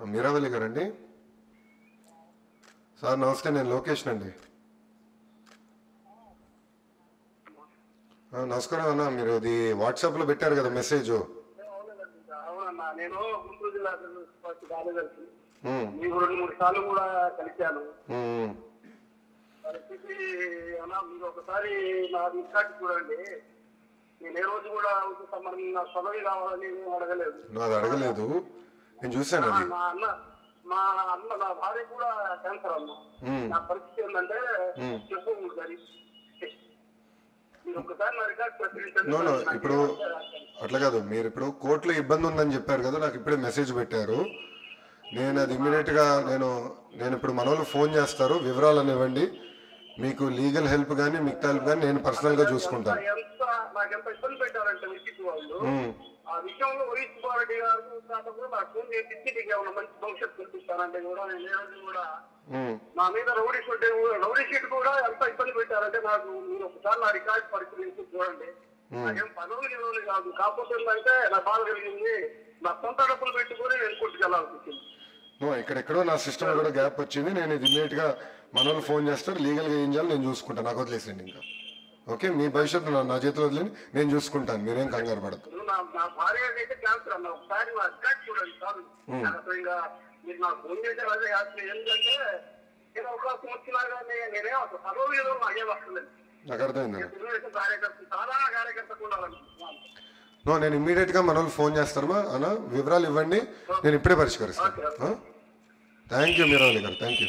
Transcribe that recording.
మీరావల్లి గారండి? సార్ నమస్తే నేను లోకేష్ అండి. నమస్కారం అన్న మీరు అది వాట్సాప్లో పెట్టారు కదా మెసేజ్. నేను గుంటూరు జిల్లా పార్టీ కార్యదర్శి మీకు రెండు మూడు సార్లు కూడా కలిశాను. పరిస్థితి అన్నా మీరు ఒకసారి నా రికార్డు చూడండి. నేను ఏ రోజు కూడా సంబంధించిన నా కావాలని అడగలేదు. నాది అడగలేదు. నేను చూశాను అది. మా అన్న మా అన్న నా భార్య కూడా క్యాన్సర్ అన్న మ్మ్. నా పరిస్థితి ఏంటంటే చెప్పు నా నో ఇప్పుడు. అట్లా కాదు. మీరు ఇప్పుడు కోర్టులో ఇబ్బంది ఉందని చెప్పారు కదా నాకు ఇప్పుడే మెసేజ్ పెట్టారు. నేను అది ఇమీడియట్గా నేను నేను ఇప్పుడు మన వాళ్ళు ఫోన్ చేస్తారు వివరాలు ఇవ్వండి మీకు లీగల్ హెల్ప్ కానీ మిగతా హెల్ప్ కానీ నేను పర్సనల్గా చూసుకుంటాను. ఆ విషయంలో వరీష్ కుమార్ రెడ్డి గారు కూడా నాకు ఫోన్ చేసి నీకు ఏమైనా మంచి భవిష్యత్తు కల్పిస్తారంటే కూడా నేను ఏ రోజు కూడా. నా మీద రౌడీ షీట్ రౌడీ షీట్ కూడా ఎంత ఇబ్బంది పెట్టారంటే నాకు మీరు ఒకసారి నా రికార్డ్ పరిశీలించి చూడండి. నాకేం పదవులు గిదవులు కాదు. కాకపోతే ఏంటంటే నా బాధ కలిగింది. నా సొంత డబ్బులు పెట్టుకొని నేను కొట్టుకెళ్ళాల్సి వచ్చింది నో ఇక్కడెక్కడో నా సిస్టమ్ కూడా గ్యాప్ వచ్చింది. నేను ఇది ఇమీడియట్గా మన వాళ్ళు ఫోన్ చేస్తారు. లీగల్గా ఏం చేయాలో నేను చూసుకుంటాను నాకు వదిలేసేయండి ఇంకా. ఓకే మీ భవిష్యత్తు నా- నా చేతిలో వదిలేండి నేను చూసుకుంటాను మీరేం కంగారు పడదు నాకు నేను అవకాశం వచ్చినా కానీ నేనేం అసలు పదవి ఏదో నాకేం వస్తలేదు నాకు అర్థమైంది తెలుగుదేశం కార్యకర్త సాధారణ కార్యకర్తకు ఉండాలనుకుంటున్నాను నో నేను ఇమీడియట్గా మన వాళ్ళు ఫోన్ చేస్తారమ్మా అన్న వివరాలు ఇవ్వండి నేను ఇప్పుడే పరిష్కరిస్తాను. థ్యాంక్ యూ మీరావళి గారు థ్యాంక్ యూ